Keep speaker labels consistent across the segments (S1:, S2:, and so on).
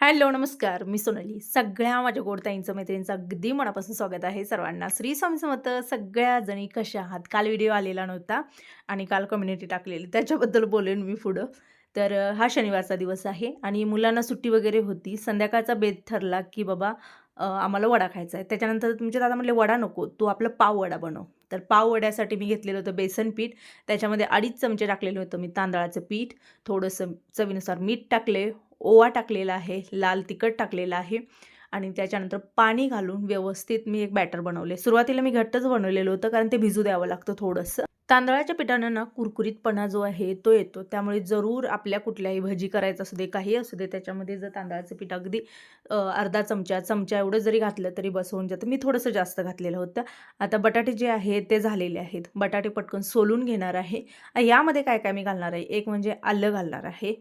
S1: Hello नमस्कार. मी सोनाली. सगळ्या माझ्या गोडताईंचं मैत्रिणींचं अगदी मनापासून स्वागत आहे सर्वांना. श्री स्वामी समर्थ सगळ्या जणी कशा आहात? काल व्हिडिओ आलेला नव्हता आणि काल कम्युनिटी टाकलेली. त्याच्याबद्दल बोलेन मी पुढं. तर हा शनिवारचा दिवस आहे आणि मुलांना सुट्टी वगैरे होती. संध्याकाळचा बेत ठरला की बाबा आम्हाला वडा खायचा आहे त्याच्यानंतर तुमचे दादा म्हणले वडा नको. तू आपलं पाव वडा बनव. तर पाव वड्यासाठी मी घेतलेलं होतं बेसन पीठ. त्याच्यामध्ये अडीच चमचे टाकलेले होतं मी तांदळाचं पीठ. थोडंसं चवीनुसार मीठ टाकले. ओवा टाकलेला आहे लाल तिखट टाकलेलं आहे आणि त्याच्यानंतर पाणी घालून व्यवस्थित मी एक बॅटर बनवले. सुरुवातीला मी घट्टच बनवलेलं होतं कारण ते भिजू द्यावं लागतं थोडंसं. तांदळाच्या पिठानं ना कुरकुरीतपणा जो आहे तो येतो. त्यामुळे जरूर आपल्या कुठल्याही भजी करायचं असू दे काही असू दे त्याच्यामध्ये जर तांदळाचं पीठ अगदी अर्धा चमचा चमचा एवढं जरी घातलं तरी बसवून जातं. मी थोडंसं जास्त घातलेलं होतं. आता बटाटे जे आहे ते झालेले आहेत. बटाटे पटकन सोलून घेणार आहे. यामध्ये काय काय मी घालणार आहे? एक म्हणजे आलं घालणार आहे.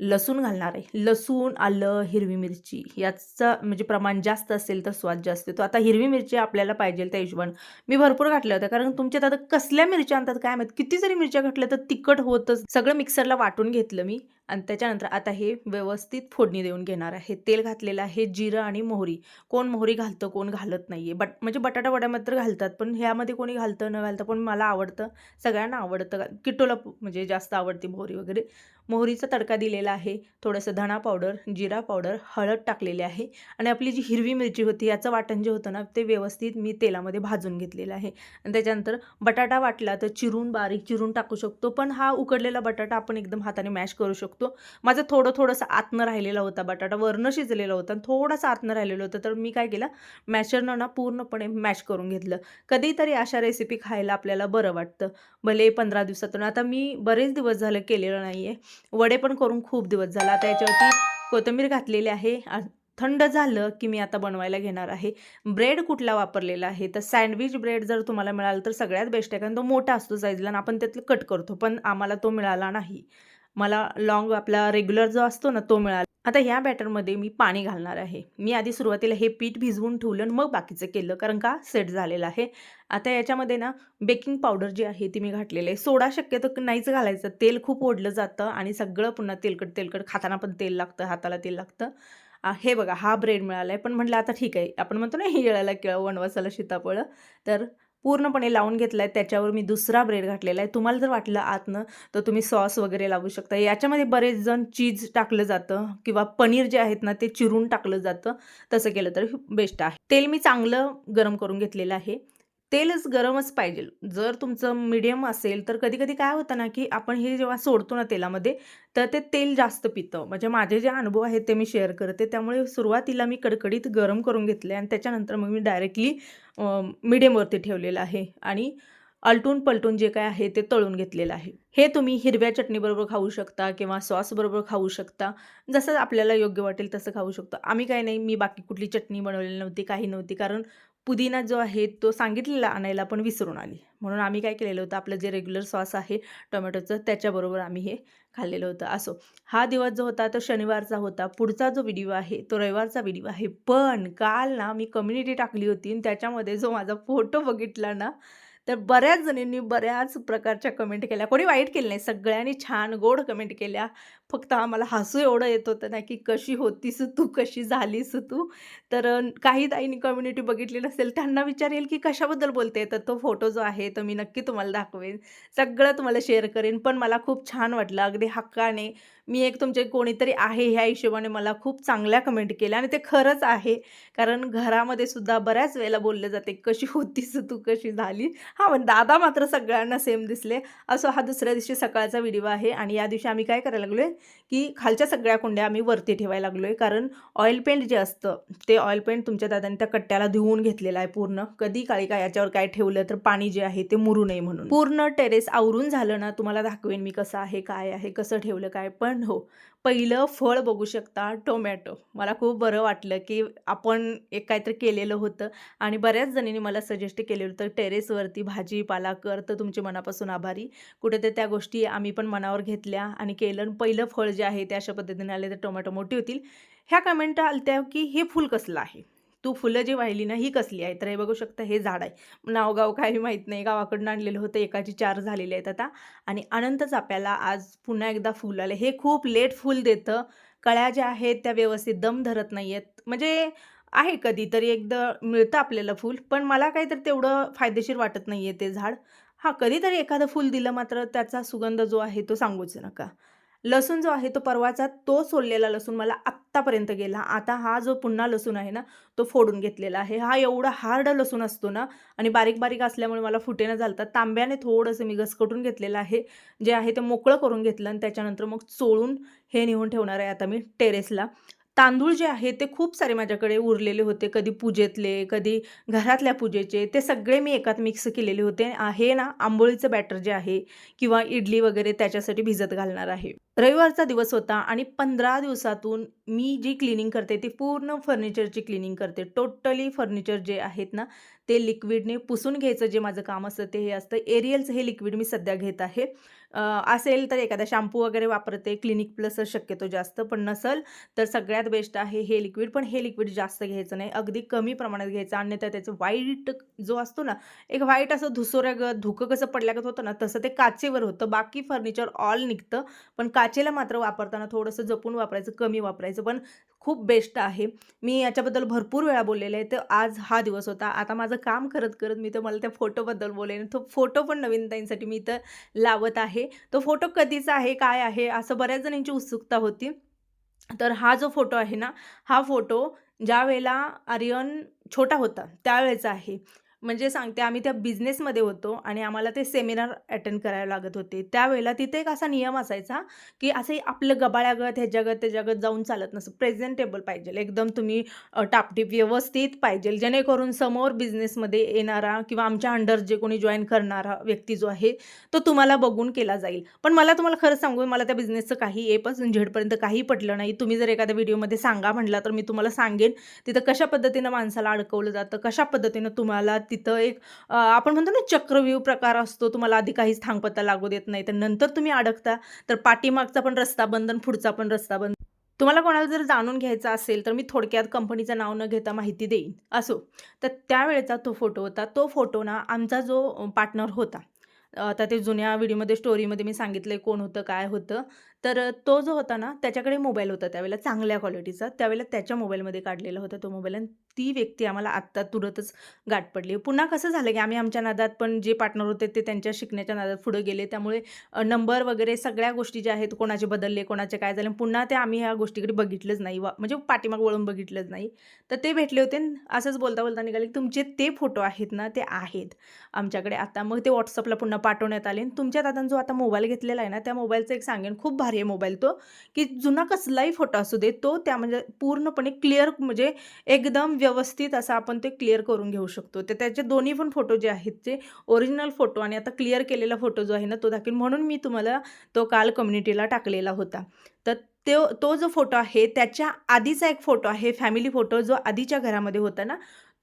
S1: लसूण घालणार आहे. लसूण आलं हिरवी मिरची याचं म्हणजे प्रमाण जास्त असेल तर स्वाद जास्त येतो. आता हिरवी मिरची आपल्याला पाहिजे त्या हिशोबानं मी भरपूर घातल्या होत्या. कारण तुमच्यात आता कसल्या मिरच्या आणतात काय माहीत? किती जरी मिरच्या घातल्या तर तिखट होतच. सगळं मिक्सरला वाटून घेतलं मी. आणि त्याच्यानंतर आता हे व्यवस्थित फोडणी देऊन घेणार आहे. तेल घातलेलं आहे जिरं आणि मोहरी. कोण मोहरी घालतं कोण घालत नाही आहे बट म्हणजे बटाटा वड्यामध्ये तर घालतात पण ह्यामध्ये कोणी घालतं न घालतं पण मला आवडतं सगळ्यांना आवडतं. किटोला म्हणजे जास्त आवडते मोहरी वगैरे. मोहरीचा तडका दिलेला आहे थोडंसं धणा पावडर जिरा पावडर हळद टाकलेली आहे. आणि आपली जी हिरवी मिरची होती याचं वाटण जे होतं ना ते व्यवस्थित मी तेलामध्ये भाजून घेतलेलं आहे. आणि त्याच्यानंतर बटाटा वाटला तर चिरून बारीक चिरून टाकू शकतो पण हा उकडलेला बटाटा आपण एकदम हाताने मॅश करू शकतो. माझं थोडं थोडंसं आतनं राहिलेला होता बटाटा वरनं शिजलेला होता आणि थोडासा आतनं राहिलेलं होतं. तर मी काय केलं मॅशरनं ना पूर्णपणे मॅश करून घेतलं. कधीतरी अशा रेसिपी खायला आपल्याला बरं वाटतं. भले पंधरा दिवसातून. आता मी बरेच दिवस झालं केलेलं नाही आहे वडे पण करून खूप दिवस झाला. आता याच्यावरती कोथिंबीर घातलेली आहे. थंड झालं की मी आता बनवायला घेणार आहे. ब्रेड कुठला वापरलेला आहे? तर सँडविच ब्रेड जर तुम्हाला मिळाला तर सगळ्यात बेस्ट आहे. कारण तो मोठा असतो साईजला आणि आपण त्यातलं कट करतो. पण आम्हाला तो मिळाला नाही. मला लॉंग आपला रेग्युलर जो असतो ना तो मिळाला. आता ह्या बॅटरमध्ये मी पाणी घालणार आहे. मी आधी सुरुवातीला हे पीठ भिजवून ठेवलं आणि मग बाकीचं केलं कारण का सेट झालेलं आहे. आता याच्यामध्ये ना बेकिंग पावडर जी आहे ती मी घातलेली आहे. सोडा शक्यतो नाहीच घालायचं. तेल खूप ओढलं जातं आणि सगळं पुन्हा तेलकट तेलकट. खाताना पण तेल लागतं हाताला तेल लागतं. हे बघा हा ब्रेड मिळाला आहे पण म्हटलं आता ठीक आहे. आपण म्हणतो ना येळाला केळं वनवासाला सीताफळं. तर पूर्णपणे लावून घेतला आहे त्याच्यावर मी दुसरा ब्रेड घातलेला आहे. तुम्हाला जर वाटलं आतनं तर तुम्ही सॉस वगैरे लावू शकता. याच्यामध्ये बरेच जण चीज टाकलं जातं किंवा पनीर जे आहेत ना ते चिरून टाकलं जातं. तसं केलं तर बेस्ट आहे. तेल मी चांगलं गरम करून घेतलेलं आहे. तेलच गरमच पाहिजे. जर तुमचं मीडियम असेल तर कधी कधी काय होतं ना की आपण हे जेव्हा सोडतो ना तेलामध्ये तर ते तेल जास्त पितं. म्हणजे माझे जे अनुभव आहेत ते मी शेअर करते. त्यामुळे सुरुवातीला मी कडकडीत गरम करून घेतले आणि त्याच्यानंतर मग मी डायरेक्टली मीडियमवरती ठेवलेलं आहे. आणि आलटून पलटून जे काय आहे ते तळून घेतलेलं आहे. हे तुम्ही हिरव्या चटणीबरोबर खाऊ शकता किंवा सॉसबरोबर खाऊ शकता. जसं आपल्याला योग्य वाटेल तसं खाऊ शकतो. आम्ही काय नाही मी बाकी कुठली चटणी बनवलेली नव्हती काही नव्हती. कारण पुदिना जो आहे तो सांगितलेला आणायला पण विसरून आली. म्हणून आम्ही काय केलेलं होतं आपलं जे रेग्युलर सॉस आहे टोमॅटोचं त्याच्याबरोबर आम्ही हे खाल्लेलं होतं. असो हा दिवस जो होता तो शनिवारचा होता. पुढचा जो व्हिडिओ आहे तो रविवारचा व्हिडिओ आहे. पण काल ना मी कम्युनिटी टाकली होती आणि त्याच्यामध्ये जो माझा फोटो बघितला ना तर बऱ्याच जणींनी बऱ्याच प्रकारच्या कमेंट केल्या. कोणी वाईट केलं नाही. सगळ्यांनी छान गोड कमेंट केल्या. फक्त आम्हाला हसू एवढं येत होतं ना की कशी होतीस तू? कशी झालीस तू? तर काही ताईंनी कम्युनिटी बघितली नसेल त्यांना विचारेल की कशाबद्दल बोलते तर तो फोटो जो आहे तो मी नक्की तुम्हाला दाखवेन. सगळं तुम्हाला शेअर करेन. पण मला खूप छान वाटलं. अगदी हक्काने मी एक तुमचे कोणीतरी आहे ह्या हिशोबाने मला खूप चांगल्या कमेंट केल्या आणि ते खरंच आहे. कारण घरामध्ये सुद्धा बऱ्याच वेळेला बोललं जाते कशी होतीस तू? कशी झाली? हां पण दादा मात्र सगळ्यांना सेम दिसले. असं हा दुसऱ्या दिवशी सकाळचा व्हिडिओ आहे आणि या दिवशी आम्ही काय करायला लागलो आहे की खालच्या सगळ्या कुंड्या आम्ही वरती ठेवायला लागलो आहे कारण ऑइल पेंट जे असतं ते ऑइल पेंट तुमच्या दादाने त्या कट्ट्याला धुवून घेतलेलं आहे पूर्ण. कधी काळी काय याच्यावर काय ठेवलं तर पाणी जे आहे ते मुरू नये म्हणून. पूर्ण टेरेस आवरून झालं ना तुम्हाला दाखवेन मी कसं आहे काय आहे कसं ठेवलं काय. पण हो. पहिलं फळ बघू शकता टोमॅटो. मला खूप बरं वाटलं की आपण एक काहीतरी केलेलं होतं आणि बऱ्याच जणींनी मला सजेस्ट केलेलं होतं टेरेसवरती भाजीपाला कर. तर तुमचे मनापासून आभारी. कुठे तर त्या गोष्टी आम्ही पण मनावर घेतल्या आणि केलं आणि पहिलं फळ जे आहे ते अशा पद्धतीने आले तर टोमॅटो मोठी होतील. ह्या कमेंट आलत्या की हे फूल कसलं आहे? तू फुलं जी वाहिली ना ही कसली आहे तर हे बघू शकता हे झाड आहे. नावगाव काही माहीत नाही. गावाकडनं आणलेलं होतं. एकाची चार झालेले आहेत आता. आणि अनंत चाप्याला आज पुन्हा एकदा फुल आले. हे खूप लेट फुल देतं. कळ्या ज्या आहेत त्या व्यवस्थित दम धरत नाही आहेत म्हणजे आहे कधीतरी एकदा मिळतं आपल्याला फूल पण मला काहीतरी तेवढं फायदेशीर वाटत नाही आहे ते झाड. हां कधीतरी एखादं फूल दिलं मात्र त्याचा सुगंध जो आहे तो सांगूच नका. लसूण जो आहे तो परवाचा तो सोललेला लसूण मला आत्तापर्यंत गेला. आता हा जो पुन्हा लसूण आहे ना तो फोडून घेतलेला आहे. हा एवढा हार्ड लसूण असतो ना आणि बारीक बारीक असल्यामुळे मला फुटेनं झालतात तांब्याने थोडंसं मी घसकटून घेतलेलं आहे. जे आहे ते मोकळं करून घेतलं आणि त्याच्यानंतर मग चोळून हे नेऊन ठेवणार आहे आता मी टेरेसला तांदूळ जे आहे ते खूप सारे माझ्याकडे उरलेले होते. कधी पूजेतले कधी घरातल्या पूजेचे. ते सगळे मी एकात मिक्स केलेले होते. आहे ना आंबोळीचं बॅटर जे आहे किंवा इडली वगैरे त्याच्यासाठी भिजत घालणार आहे. रविवारचा दिवस होता आणि पंधरा दिवसातून मी जी क्लिनिंग करते ती पूर्ण फर्निचरची क्लिनिंग करते. टोटली फर्निचर जे आहेत ना ते लिक्विडने पुसून घ्यायचं जे माझं काम असतं ते हे असतं. एरियलचं हे लिक्विड मी सध्या घेत आहे. असेल तर एखादा शॅम्पू वगैरे वापरते क्लिनिक प्लस शक्यतो जास्त पण नसल तर सगळ्यात बेस्ट आहे हे लिक्विड. पण हे लिक्विड जास्त घ्यायचं नाही. अगदी कमी प्रमाणात घ्यायचं. आणि तर त्याचं वाईट जो असतो ना एक वाईट असं धुसोऱ्यागत धुकं कसं पडल्यागत होतं ना तसं ते काचेवर होतं. बाकी फर्निचर ऑल निघतं. पण काचेला मात्र वापरताना थोडंसं जपून वापरायचं कमी वापरायचं. पण खूप बेस्ट आहे. मी याच्याबद्दल भरपूर वेळा बोललेले आहे. तर आज हा दिवस होता. आता माझं काम करत करत मी तर मला त्या फोटोबद्दल बोलेन. तो फोटो पण नवीन ताईंसाठी मी इथं लावत आहे. तो फोटो कधीचा आहे? काय आहे? असं बऱ्याच जणांची उत्सुकता होती. तर हा जो फोटो आहे ना हा फोटो ज्या वेळेला आर्यन छोटा होता त्यावेळेचा आहे. म्हणजे सांगते आम्ही त्या बिझनेसमध्ये होतो आणि आम्हाला ते सेमिनार अटेंड करायला लागत होते. त्यावेळेला तिथे एक असा नियम असायचा की असे आपलं गबाळ्यागत ह्याच्यागत त्याच्यागत जाऊन चालत नसतं प्रेझेंटेबल पाहिजे. एकदम तुम्ही टापटीप व्यवस्थित पाहिजे. जेणेकरून समोर बिझनेसमध्ये येणारा किंवा आमच्या अंडर जे कोणी जॉईन करणारा व्यक्ती जो आहे तो तुम्हाला बघून केला जाईल. पण मला तुम्हाला खरं सांगू मला त्या बिझनेसचं काही ए झेडपर्यंत काही पटलं नाही. तुम्ही जर एखाद्या व्हिडिओमध्ये सांगा म्हटला तर मी तुम्हाला सांगेन. तिथं कशा पद्धतीनं माणसाला अडकवलं जातं कशा पद्धतीनं तुम्हाला तिथं एक आपण म्हणतो ना चक्रव्यूह प्रकार असतो. तुम्हाला आधी काहीच थांगपत्ता लागू देत नाही. तर नंतर तुम्ही अडकता. तर पाठीमागचा पण रस्ता बंद आणि पुढचा पण रस्ता बंद. तुम्हाला कोणाला जर जाणून घ्यायचं असेल तर मी थोडक्यात कंपनीचं नाव न घेता माहिती देईन. असो. तर त्यावेळेचा तो फोटो होता. तो फोटो ना आमचा जो पार्टनर होता आता ते जुन्या व्हिडिओमध्ये स्टोरीमध्ये मी सांगितलं आहे कोण होतं काय होतं. तर तो जो होता ना त्याच्याकडे मोबाईल होता त्यावेळेला चांगल्या क्वालिटीचा. त्यावेळेला त्याच्या मोबाईलमध्ये काढलेला होता तो मोबाईल. आणि ती व्यक्ती आम्हाला आत्ता तुरंतच गाठ पडली. पुन्हा कसं झालं की आम्ही आमच्या नादात पण जे पार्टनर होते ते त्यांच्या शिकण्याच्या नादात पुढे गेले. त्यामुळे नंबर वगैरे सगळ्या गोष्टी ज्या आहेत कोणाचे बदलले कोणाचे काय झाले पुन्हा ते आम्ही ह्या गोष्टीकडे बघितलंच नाही. वा म्हणजे पाठीमाग वळून बघितलंच नाही. तर ते भेटले होते आणि असंच बोलता बोलता निघाले की तुमचे ते फोटो आहेत ना ते आहेत आमच्याकडे. आता मग ते व्हॉट्सअपला पुन्हा पाठवण्यात आले. तुमच्या दादांनी जो आता मोबाईल घेतलेला आहे ना त्या मोबाईलचं एक सांगेन. खूप भारी आहे मोबाईल तो की जुना कसलाही फोटो असू दे तो त्या म्हणजे पूर्णपणे क्लिअर म्हणजे एकदम व्यवस्थित असा आपण ते क्लिअर करून घेऊ शकतो. तर त्याचे दोन्ही पण फोटो जे आहेत ते ओरिजिनल फोटो आणि आता क्लिअर केलेला फोटो जो आहे ना तो दाखवेल म्हणून मी तुम्हाला तो काल कम्युनिटीला टाकलेला होता. तर तो तो जो फोटो आहे त्याच्या आधीचा एक फोटो आहे फॅमिली फोटो जो आधीच्या घरामध्ये होता ना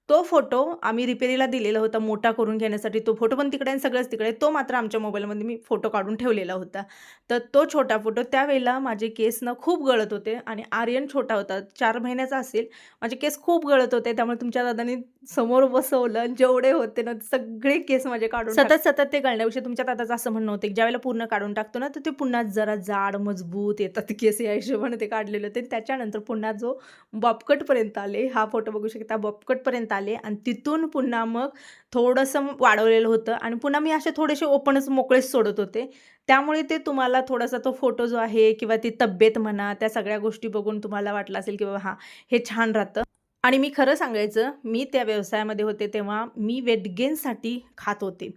S1: तो फोटो आम्ही रिपेरीला दिलेला होता मोठा करून घेण्यासाठी. तो फोटो पण तिकडे आणि सगळंच तिकडे. तो मात्र आमच्या मोबाईलमध्ये मी फोटो काढून ठेवलेला होता. तर तो छोटा फोटो त्यावेळेला माझे केस ना खूप गळत होते आणि आर्यन छोटा होता. चार महिन्याचा असेल. माझे केस खूप गळत होते. त्यामुळे तुमच्या दादानी समोर बसवलं जेवढे होते ना सगळे केस माझे काढून सतत सतत ते गळण्याविषयी तुमच्या दादाचं असं म्हणणं होतं. की ज्यावेळेला पूर्ण काढून टाकतो ना तर ते पुन्हा जरा जाड मजबूत येतात. केस या हिशोबाने ते काढलेले होते. त्याच्यानंतर पुन्हा जो बॉपकटपर्यंत आले हा फोटो बघू शकता. बॉपकटपर्यंत आले आणि तिथून पुन्हा मग थोडंसं वाढवलेलं होतं आणि पुन्हा मी असे थोडेसे ओपनच मोकळेच सोडत होते. त्यामुळे ते तुम्हाला थोडासा तो फोटो जो आहे किंवा ती तब्येत म्हणा त्या सगळ्या गोष्टी बघून तुम्हाला वाटलं असेल की बाबा हां हे छान राहतं. आणि मी खरं सांगायचं मी त्या व्यवसायामध्ये होते तेव्हा मी वेट गेनसाठी खात होते.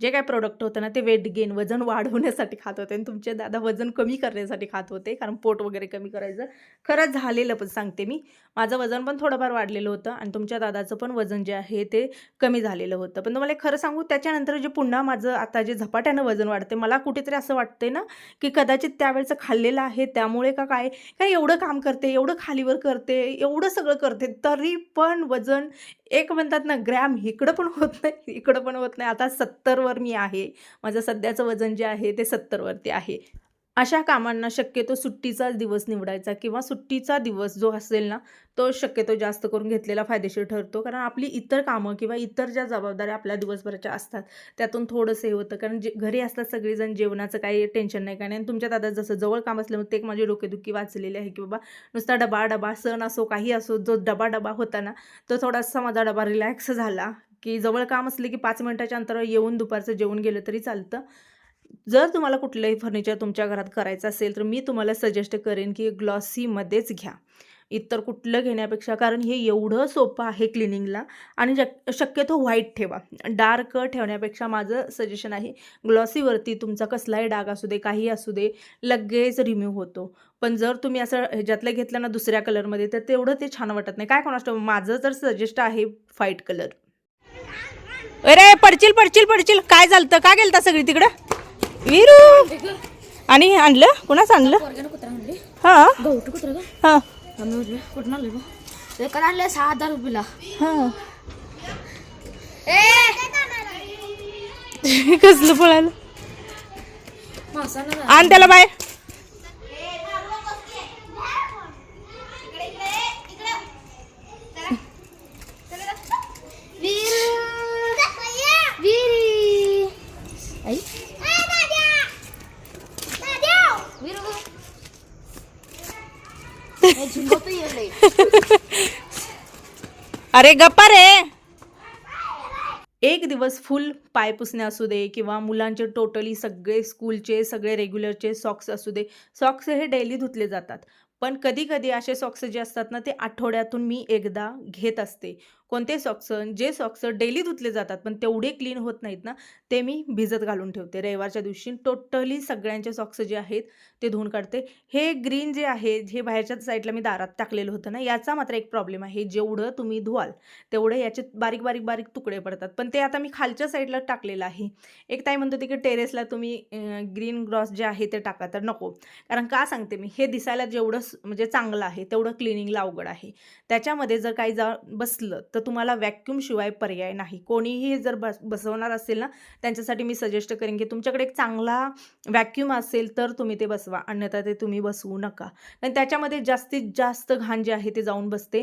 S1: जे काय प्रोडक्ट होतं ना ते वेट गेन वजन वाढवण्यासाठी खात होते. आणि तुमचे दादा वजन कमी करण्यासाठी खात होते कारण पोट वगैरे कमी करायचं. खरंच झालेलं पण सांगते मी. माझं वजन पण थोडंफार वाढलेलं होतं आणि तुमच्या दादाचं पण वजन जे आहे ते कमी झालेलं होतं. पण तुम्हाला एक खरं सांगू त्याच्यानंतर जे पुन्हा माझं आता जे झपाट्यानं वजन वाढते मला कुठेतरी असं वाटते ना की कदाचित त्यावेळेचं खाल्लेलं आहे त्यामुळे का काय काय एवढं काम करते एवढं खालीवर करते एवढं सगळं करते तरी पण वजन एक म्हणतात ना ग्रॅम इकडं पण होत नाही इकडं पण होत नाही. आता सत्तर सत्तरवर मी आहे. माझं सध्याचं वजन जे आहे ते सत्तरवरती आहे. अशा कामांना शक्यतो सुट्टीचाच दिवस निवडायचा किंवा सुट्टीचा दिवस जो असेल ना तो शक्यतो जास्त करून घेतलेला फायदेशीर ठरतो. कारण आपली इतर कामं किंवा इतर ज्या जबाबदाऱ्या आपल्या दिवसभराच्या असतात त्यातून थोडंसं हे होतं. कारण जे घरी असतात सगळेजण जेवणाचं काही टेन्शन नाही काय नाही. आणि तुमच्या दादा जसं जवळ काम असल्यामुळे ते एक माझी डोकेदुखी वाचलेली आहे की बाबा नुसता डबा डबा सण असो काही असो जो डबा डबा होता ना तो थोडासा माझा डबा रिलॅक्स झाला. की जवळ काम असले की पाच मिनटाच्या अंतरावर येऊन दुपारचं जेवण गेलं तरी चालतं. जर तुम्हाला कुठलंही फर्निचर तुमच्या घरात करायचं असेल तर मी तुम्हाला सजेस्ट करेन की ग्लॉसीमध्येच घ्या. इतर कुठलं घेण्यापेक्षा कारण हे एवढं सोपं आहे क्लिनिंगला आणि शक शक्यतो व्हाईट ठेवा. डार्क ठेवण्यापेक्षा माझं सजेशन आहे ग्लॉसीवरती तुमचा कसलाही डाग असू दे काही असू दे लगेच रिम्यू होतो. पण जर तुम्ही असं ह्याच्यातलं घेतलं ना दुसऱ्या कलरमध्ये तर तेवढं ते छान वाटत नाही. काय कोणास माझं तर सजेस्ट आहे व्हाईट कलर अरे पडचिल पडचिल पडचिल काय झालं का गेलता सगळी तिकडं? विरू. आणि आणलं? कुणाच आणलं? हां. हां.
S2: कुठं आणले सहा हजार रुपयाला.
S1: हां. कसलं पळालं?
S2: मासानं
S1: आण त्याला बाय अरे गप्पा रे. एक दिवस फुल पाय पुसणे असू दे किंवा मुलांचे टोटली सगळे स्कूलचे सगळे रेग्युलरचे सॉक्स असू दे सॉक्स हे डेली धुतले जातात. पण कधी कधी असे सॉक्स जे असतात ना ते आठवड्यातून मी एकदा घेत असते. कोणते सॉक्स जे सॉक्स डेली धुतले जातात पण तेवढे क्लीन होत नाहीत ना ते मी भिजत घालून ठेवते. रविवारच्या दिवशी टोटली सगळ्यांचे सॉक्स जे आहेत ते धुवून काढते. हे ग्रीन जे आहे हे बाहेरच्या साईडला मी दारात टाकलेलं होतं ना याचा मात्र एक प्रॉब्लेम आहे. जेवढं तुम्ही धुवाल तेवढं याचे बारीक बारीक बारीक तुकडे पडतात. पण ते आता मी खालच्या साईडला टाकलेलं आहे. एक ताई म्हणतो होती की टेरेसला तुम्ही ग्रीन ग्रॉस जे आहे ते टाका. तर नको. कारण का सांगते मी हे दिसायला जेवढं स- म्हणजे चांगलं आहे तेवढं क्लिनिंगला अवघड आहे. त्याच्यामध्ये जर काही जा बसलं तर तुम्हाला व्हॅक्यूम शिवाय पर्याय नाही. कोणीही जर बस बसवणार असेल ना त्यांच्यासाठी मी सजेस्ट करेन की तुमच्याकडे एक चांगला व्हॅक्यूम असेल तर तुम्ही ते बसवा. अन्यथा ते तुम्ही बसवू नका. कारण त्याच्यामध्ये जास्तीत जास्त घाण जे आहे ते जाऊन बसते.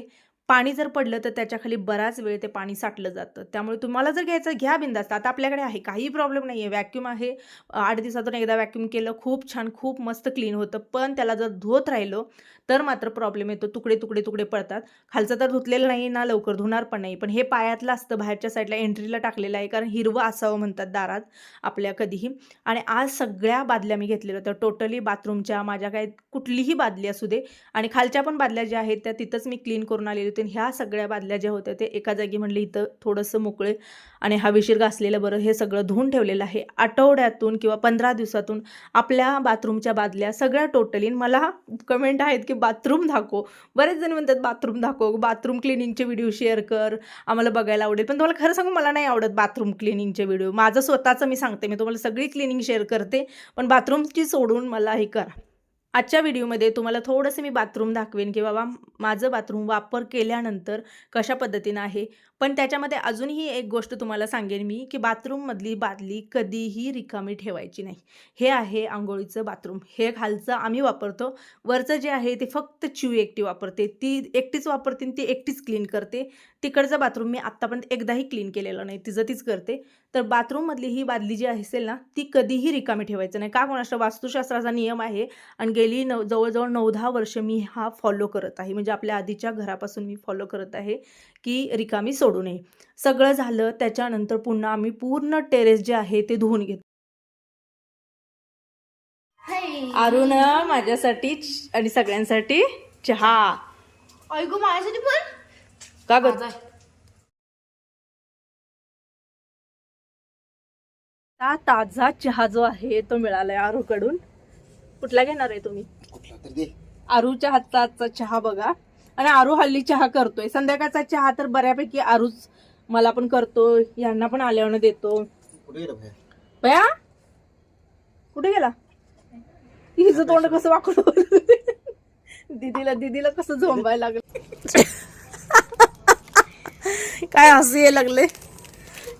S1: पाणी जर पडलं तर त्याच्याखाली बराच वेळ ते पाणी साठलं जातं. त्यामुळे तुम्हाला जर घ्यायचं घ्या बिंदास्त. आता आपल्याकडे आहे काही प्रॉब्लेम नाही आहे व्हॅक्यूम आहे. आठ दिवसातून एकदा व्हॅक्यूम केलं खूप छान खूप मस्त क्लीन होतं. पण त्याला जर धुवत राहिलो तर मात्र प्रॉब्लेम येतो. तुकडे तुकडे तुकडे पडतात. खालचं तर धुतलेलं नाही ना लवकर धुणार पण नाही. पण हे पायातलं असतं बाहेरच्या साईडला एंट्रीला टाकलेलं आहे. कारण हिरवं असावं म्हणतात दारात आपल्या कधीही. आणि आज सगळ्या बादल्या मी घेतलेल्या होत्या. टोटली बाथरूमच्या माझ्या काय कुठलीही बादली असू दे. आणि खालच्या पण बादल्या ज्या आहेत त्या तिथंच मी क्लीन करून आलेली होती ह्या सगळ्या बादल्या ज्या होत्या ते एका जागी म्हणले इथं थोडंसं मोकळे आणि हवेशीर घासलेलं बरं हे सगळं धुवून ठेवलेलं आहे. आठवड्यातून किंवा पंधरा दिवसातून आपल्या बाथरूमच्या बादल्या सगळ्या टोटली मला कमेंट आहेत की बाथरूम दाखव. बरेच जण म्हणतात बाथरूम दाखव बाथरूम क्लिनिंगचे व्हिडिओ शेअर कर. आम्हाला बघायला आवडेल. पण तुम्हाला खरं सांगू मला नाही आवडत बाथरूम क्लिनिंगचे व्हिडिओ माझं स्वतःचं मी सांगते मी तुम्हाला सगळी क्लिनिंग शेअर करते. पण बाथरूमची सोडून मला हे करा. आजच्या व्हिडिओमध्ये तुम्हाला थोडंसं मी बाथरूम दाखवेन की बाबा माझं बाथरूम वापर केल्यानंतर कशा पद्धतीनं आहे. पण त्याच्यामध्ये अजूनही एक गोष्ट तुम्हाला सांगेन मी की बाथरूममधली बादली कधीही रिकामी ठेवायची नाही. हे आहे आंघोळीचं बाथरूम. हे खालचं आम्ही वापरतो. वरचं जे आहे ते फक्त चिव एकटी वापरते. ती एकटीच वापरते ती एकटीच क्लीन करते. तिकडचं बाथरूम मी आत्तापर्यंत एकदाही क्लीन केलेलं नाही. तिचं तीच करते. तर बाथरूममधली ही बादली जी असेल ना ती कधीही रिकामी ठेवायचं नाही. का कोणाष्ट वास्तुशास्त्राचा नियम आहे. आणि गेली नऊ जवळजवळ नऊ दहा वर्ष मी हा फॉलो करत आहे. म्हणजे आपल्या आधीच्या घरापासून मी फॉलो करत आहे की रिकामी सोडू नये. सगळं झालं त्याच्यानंतर पुन्हा आम्ही पूर्ण टेरेस जे आहे ते धुवून घेतो अरुण माझ्यासाठी आणि सगळ्यांसाठी चहा.
S2: ऐकू माझ्यासाठी पण?
S1: का ग हा ताजा चहा जो आहे तो मिळालाय आरूकडून. कुठला घेणार आहे तुम्ही?
S3: कुठला तर दे.
S1: आरूच्या हातचा आजचा चहा बघा. आणि आरू हल्ली चहा करतोय. संध्याकाळचा चहा तर बऱ्यापैकी आरूच मला पण करतो. यांना पण आल्यावर देतो.
S3: कुठे गेलं बाहेर
S1: बया कुठे गेला? हिचं तोंड कसं वाकडं दिदीला दिदीला कसं झोंबायला लागलं? काय हसू यायला लागले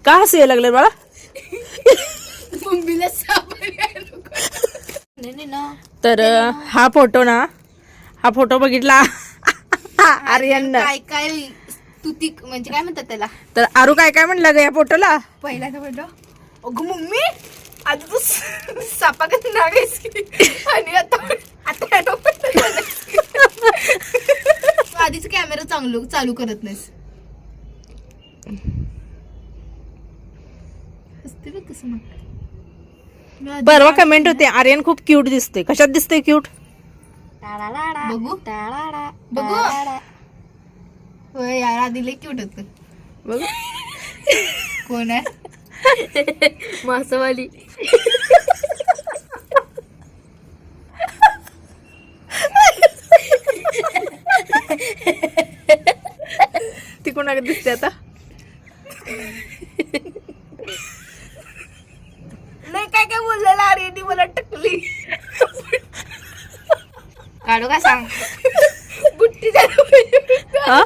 S1: का हसू यायला लागले बाळा?
S2: मम्मीला नाही नाही
S1: तर हा फोटो ना हा फोटो बघितला. आर्यन.
S2: काय काय स्तुती म्हणजे काय म्हणतात त्याला?
S1: तर आरू काय काय म्हणलं ग या फोटोला?
S2: पहिल्यांदा म्हणलं अगं मम्मी आता तू आहेस की? आणि आता आता आधीच कॅमेरा चांगलं चालू करत नाहीस. हसते बघ कसं
S1: परवा कमेंट होते. आर्यन खूप क्यूट दिसते कशात दिसते क्यूट
S2: बघू. बघू. होय यार आधी लय क्यूट होत.
S1: बघ.
S2: कोण आहे?
S3: मासवाली.
S1: ती कोणाकडे दिसते आता
S2: नाही काय काय बोललेला अरे मला टकली काढू का सांग? बुट्टी झाला पाहिजे
S1: हा?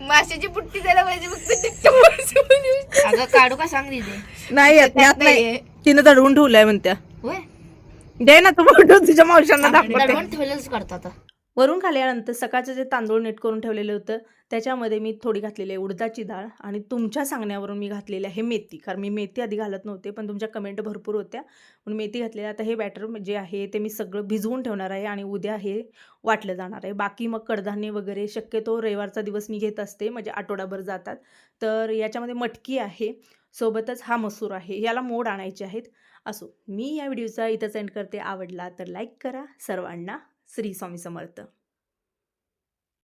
S2: माशाची बुट्टी झाला पाहिजे फक्त टिकटॉक मासे अगं काढू का सांग दिदे?
S1: नाही येत यात नाही.
S2: नाहीये.
S1: तिनं दडवून ठेवलंय म्हणत्या.
S2: होय?
S1: दे ना तू फोटो तुझ्या मावशांना दाखवते.
S2: दडवून ठेवलेलंच करतो आता.
S1: वरून खाली आल्यानंतर सकाळचं जे तांदूळ नीट करून ठेवलेलं होतं त्याच्यामध्ये मी थोडी घातलेली आहे उडदाची डाळ आणि तुमच्या सांगण्यावरून मी घातलेली आहे मेथी. कारण मी मेथी आधी घालत नव्हते पण तुमच्या कमेंट भरपूर होत्या. म्हणून मेथी घातलेली आता हे बॅटर जे आहे ते मी सगळं भिजवून ठेवणार आहे आणि उद्या हे वाटलं जाणार आहे. बाकी मग कडधान्य वगैरे शक्यतो रविवारचा दिवस मी घेत असते म्हणजे आठवडाभर जातात. तर याच्यामध्ये मटकी आहे सोबतच हा मसूर आहे. याला मोड आणायचे आहेत. असो मी या व्हिडिओचा इथंच एंड करते. आवडला तर लाईक करा. सर्वांना श्री स्वामी समर्थ